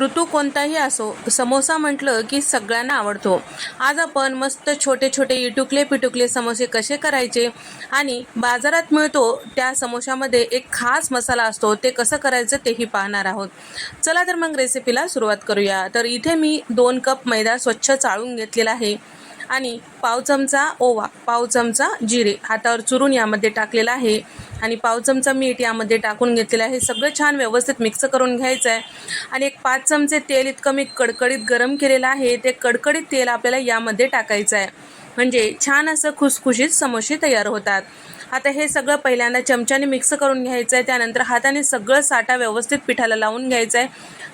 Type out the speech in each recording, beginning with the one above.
ऋतू कोणताही असो समोसा म्हटलं की सगळ्यांना आवडतो. आज आपण मस्त छोटे छोटे इटुकले पिटुकले समोसे कसे करायचे आणि बाजारात मिळतो त्या समोशामध्ये एक खास मसाला असतो ते कसं करायचं तेही पाहणार आहोत. चला तर मग रेसिपीला सुरुवात करूया. तर इथे मी दोन कप मैदा स्वच्छ चाळून घेतलेला आहे आणि पाव चमचा ओवा पाव चमचा जिरे हातावर चुरून यामध्ये टाकलेला आहे. आणि पाव चमचा मीठ यामध्ये टाकून घेतलेलं आहे. सगळं छान व्यवस्थित मिक्स करून घ्यायचं आहे. आणि एक पाच चमचे तेल इतकं मी कडकडीत गरम केलेलं आहे. ते कडकडीत तेल आपल्याला यामध्ये टाकायचं आहे. म्हणजे छान असं खुसखुशीत समोसे तयार होतात. आता हे सगळं पहिल्यांदा चमच्याने मिक्स करून घ्यायचं आहे. त्यानंतर हाताने सगळं साठा व्यवस्थित पिठाला लावून घ्यायचं आहे.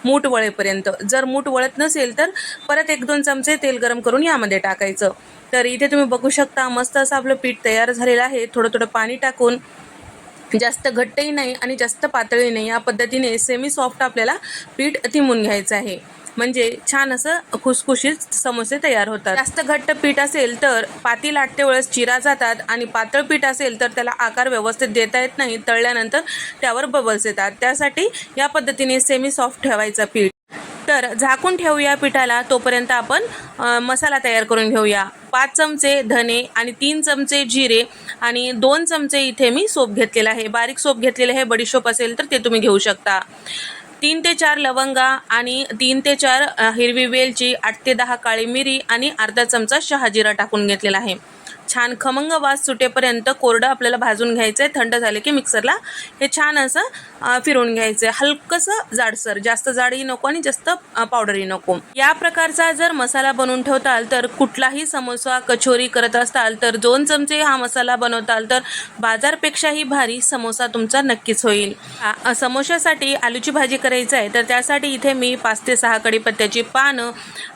मूठ वळेपर्यंत. जर मूठ वळत नसेल तर परत एक दोन चमचे तेल गरम करून यामध्ये टाकायचं. तर इथे तुम्ही बघू शकता मस्त असं आपलं पीठ तयार झालेलं आहे. थोडं थोडं पाणी टाकून जास्त घट्टही नाही आणि जास्त पातळी नाही. या पद्धतीने सेमी सॉफ्ट आपल्याला पीठ तिमून घ्यायचं आहे. म्हणजे छान असं खुसखुशीत समोसे तयार होतात. जास्त घट्ट पीठ असेल तर पाती लाटते वेळेस चिरा जातात आणि पातळ पीठ असेल तर त्याला आकार व्यवस्थित देता येत नाही. तळल्यानंतर त्यावर बबल्स येतात. त्यासाठी या पद्धतीने सेमी सॉफ्ट ठेवायचं पीठ. तर झाकून ठेवूया पिठाला तोपर्यंत आपण मसाला तयार करून घेऊया. पाच चमचे धने आणि तीन चमचे जिरे आणि दोन चमचे इथे मी सोप घेतलेला आहे. बारीक सोप घेतलेले आहे बडीशोप असेल तर ते तुम्ही घेऊ शकता. तीन ते चार लवंगा आणि तीन ते चार हिरवी वेलची आठ ते दहा काळी मिरी आणि अर्धा चमचा शहाजिरा टाकून घेतलेला आहे. छान खमंग वास सुटेपर्यंत कोरडं आपल्याला भाजून घ्यायचं आहे थंड झाले की मिक्सरला हे छान असं फिरवून घ्यायचं आहे हलकंसं जाडसर जास्त जाडही नको आणि जास्त पावडरही नको. या प्रकारचा जर मसाला बनवून ठेवताल तर कुठलाही समोसा कचोरी करत असताल तर दोन चमचे हा मसाला बनवताल तर बाजारपेक्षाही भारी समोसा तुमचा नक्कीच होईल. आ- समोशासाठी आलूची भाजी करायची आहे तर त्यासाठी इथे मी पाच ते सहा कढीपत्त्याची पानं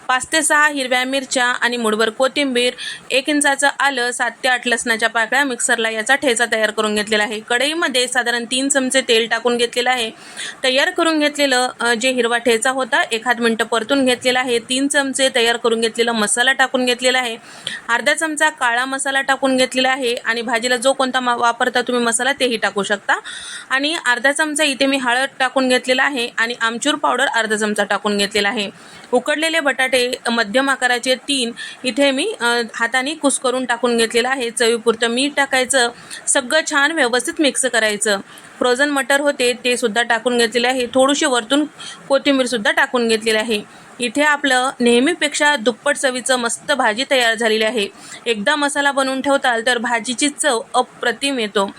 पाच ते सहा हिरव्या मिरच्या आणि मुठभर कोथिंबीर एक इंचाचं आलं सात ते आठ लसणाच्या पाकळ्या मिक्सरला याचा ठेचा तयार करून घेतलेला आहे. कढईमध्ये साधारण तीन चमचे तेल टाकून घेतलेलं आहे. तयार करून घेतलेलं जे हिरवा ठेचा होता एखाद मिनटं परतून घेतलेला आहे. तीन चमचे तयार करून घेतलेला मसाला टाकून घेतलेला आहे. अर्धा चमचा काळा मसाला टाकून घेतलेला आहे आणि भाजीला जो कोणता मा- वापरता तुम्ही मसाला तेही टाकू शकता. आणि अर्धा चमचा इथे मी हळद टाकून घेतलेला आहे आणि आमचूर पावडर अर्धा चमचा टाकून घेतलेला आहे. उकडलेले बटाटे मध्यम आकाराचे तीन इथे मी हाताने कुस करून टाकून घेतलेलं आहे. चवीपुरतं मीठ टाकायचं. सगळं छान व्यवस्थित मिक्स करायचं. फ्रोझन मटर होते ते सुद्धा टाकून घेतलेले आहे. थोडीशी वरतून कोथिंबीरसुद्धा टाकून घेतलेली आहे. इथे आपलं नेहमीपेक्षा दुप्पट चवीचं मस्त भाजी तयार झालेली आहे. एकदा मसाला बनवून ठेवताल तर भाजीची चव अप्रतिम येतो.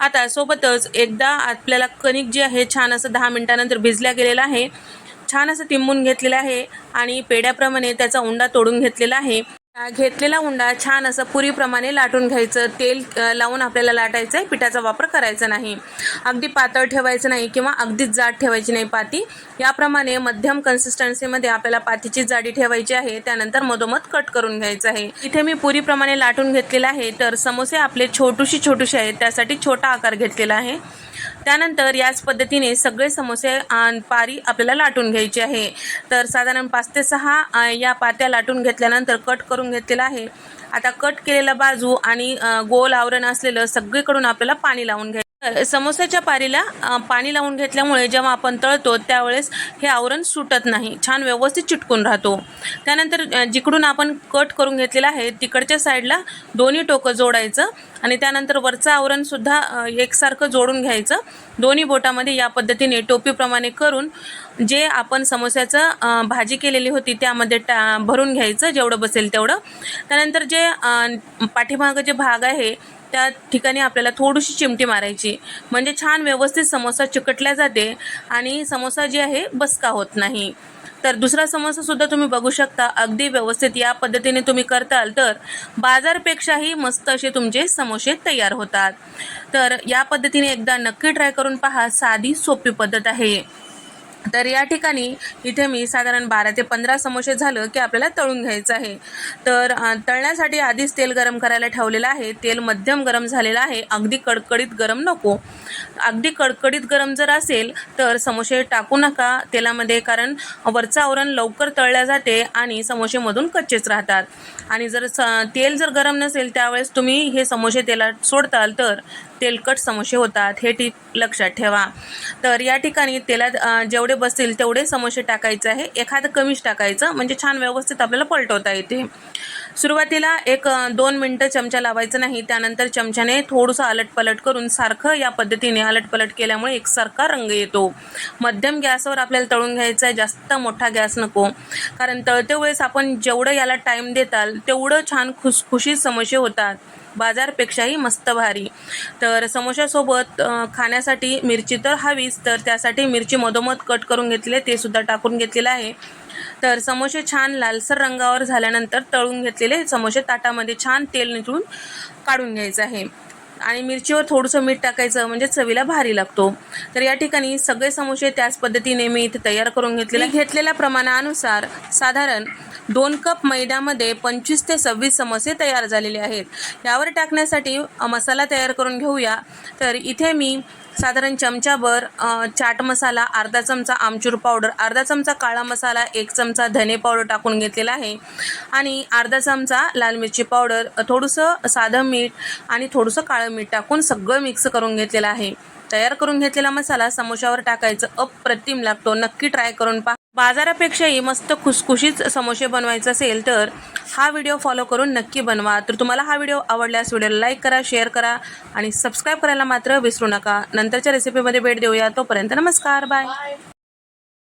आता सोबतच एकदा आपल्याला कणिक जे आहे छान असं दहा मिनटानंतर भिजल्या गेलेलं आहे. छान असं तिंबून घेतलेलं आहे आणि पेड्याप्रमाणे त्याचा उंडा तोडून घेतलेला आहे. घेतलेला उंडा छान असं पुरीप्रमाणे लाटून घ्यायचं. तेल लावून आपल्याला लाटायचं आहे पिठाचा वापर करायचा नाही. अगदी पातळ ठेवायचं नाही किंवा अगदीच जाड ठेवायची नाही पाती. याप्रमाणे मध्यम कन्सिस्टन्सीमध्ये आपल्याला पातीची जाडी ठेवायची आहे. त्यानंतर मधोमध कट करून घ्यायचं आहे. इथे मी पुरीप्रमाणे लाटून घेतलेला आहे. तर समोसे आपले छोटूशी छोटूशी आहेत. त्यासाठी छोटा आकार घेतलेला आहे. त्यानंतर याच पद्धतीने सगळे समोसे पारी आपल्याला लाटून घ्यायची आहे. तर साधारण पाच ते सहा या पात्या लाटून घेतल्यानंतर कट करून घेतलेला आहे. आता कट केलेला बाजू आणि गोल आवरण असलेलं सगळीकडून आपल्याला पाणी लावून घ्यायचं समोस्याच्या पारीला पाणी लावून घेतल्यामुळे जेव्हा आपण तळतो त्यावेळेस हे आवरण सुटत नाही. छान व्यवस्थित चिटकून राहतो. त्यानंतर जिकडून आपण कट करून घेतलेलं आहे तिकडच्या साईडला दोन्ही टोकं जोडायचं आणि त्यानंतर वरचं आवरणसुद्धा एकसारखं जोडून घ्यायचं. दोन्ही बोटामध्ये या पद्धतीने टोपीप्रमाणे करून जे आपण समोस्याचं भाजी केलेली होती त्यामध्ये टा भरून घ्यायचं जेवढं बसेल तेवढं. त्यानंतर जे पाठीमागं जे भाग आहे त्या ठिकाणी आपल्याला थोडीशी चिमटी मारायची. म्हणजे छान व्यवस्थित समोसा चिकटल्या जाते आणि समोसा जे आहे बसका होत नाही. तर दुसरा समोसासुद्धा तुम्ही बघू शकता. अगदी व्यवस्थित या पद्धतीने तुम्ही करताल तर बाजारपेक्षाही मस्त असे तुमचे समोसे तयार होतात. तर या पद्धतीने एकदा नक्की ट्राय करून पहा. साधी सोपी पद्धत आहे. तर या ठिकाणी इथे मी साधारण बारा ते पंधरा समोसे झालं की आपल्याला तळून घ्यायचं आहे. तर तळण्यासाठी आधीच तेल गरम करायला ठेवलेलं आहे. तेल मध्यम गरम झालेलं आहे. अगदी कडकडीत गरम नको. अगदी कडकडीत गरम जर असेल तर समोसे टाकू नका तेलामध्ये कारण वरचं आवरण लवकर तळल्या जाते आणि समोसेमधून कच्चेच राहतात. आणि जर स तेल जर गरम नसेल त्यावेळेस तुम्ही हे समोसे तेलात सोडताल तर तेलकट समोसे होतात. हे टीप लक्षात ठेवा. तर या ठिकाणी तेलात जेवढे बसतील तेवढे समोसे टाकायचे आहे. एखादं कमीच टाकायचं म्हणजे छान व्यवस्थित आपल्याला पलटवता येते. सुरुवातीला एक दोन मिनटं चमचा लावायचं नाही त्यानंतर चमच्याने थोडंसं अलटपलट करून सारखं या पद्धतीने अलटपलट केल्यामुळे एकसारखा रंग येतो. मध्यम गॅसवर आपल्याला तळून घ्यायचं आहे जास्त मोठा गॅस नको. कारण तळते वेळेस आपण जेवढं याला टाईम देताल तेवढं छान खुसखुशीत समोसे होतात. बाजारपेक्षाही मस्त भारी. तर समोशासोबत खाण्यासाठी मिरची तर हवीच तर त्यासाठी मिरची मधोमध कट करून घेतले ते सुद्धा टाकून घेतलेलं आहे. तर समोसे छान लालसर रंगावर झाल्यानंतर तळून घेतलेले समोसे ताटामध्ये छान तेल निघून काढून घ्यायचं आहे. आणि मिरचीवर थोडंसं मीठ टाकायचं म्हणजे चवीला भारी लागतो. तर या ठिकाणी सगळे समोसे त्याच पद्धतीने मी इथे तयार करून घेतलेले घेतलेल्या प्रमाणानुसार साधारण दोन कप मैद्यामध्ये पंचवीस ते सव्वीस समोसे तयार झालेले आहेत. यावर टाकण्यासाठी मसाला तयार करून घेऊया. तर इथे मी साधारण चमचाभर चाट मसाला अर्धा चमचा आमचूर पावडर अर्धा चमचा काळा मसाला एक चमचा धने पावडर टाकून घेतलेला आहे आणि अर्धा चमचा लाल मिरची पावडर थोडंसं साधं मीठ आणि थोडंसं काळं मीठ टाकून सगळं मिक्स करून घेतलेलं आहे. तयार करून घेतलेला मसाला समोशावर टाकायचं अप्रतिम लागतो. नक्की ट्राय करून पहा. बाजारापेक्षाही मस्त खुसखुशीच समोसे बनवायचे असेल तर हा व्हिडिओ फॉलो करून नक्की बनवा. तर तुम्हाला हा व्हिडिओ आवडल्यास व्हिडिओला लाईक करा शेअर करा आणि सबस्क्राईब करायला मात्र विसरू नका. नंतरच्या रेसिपीमध्ये भेट देऊया. तोपर्यंत नमस्कार. बाय.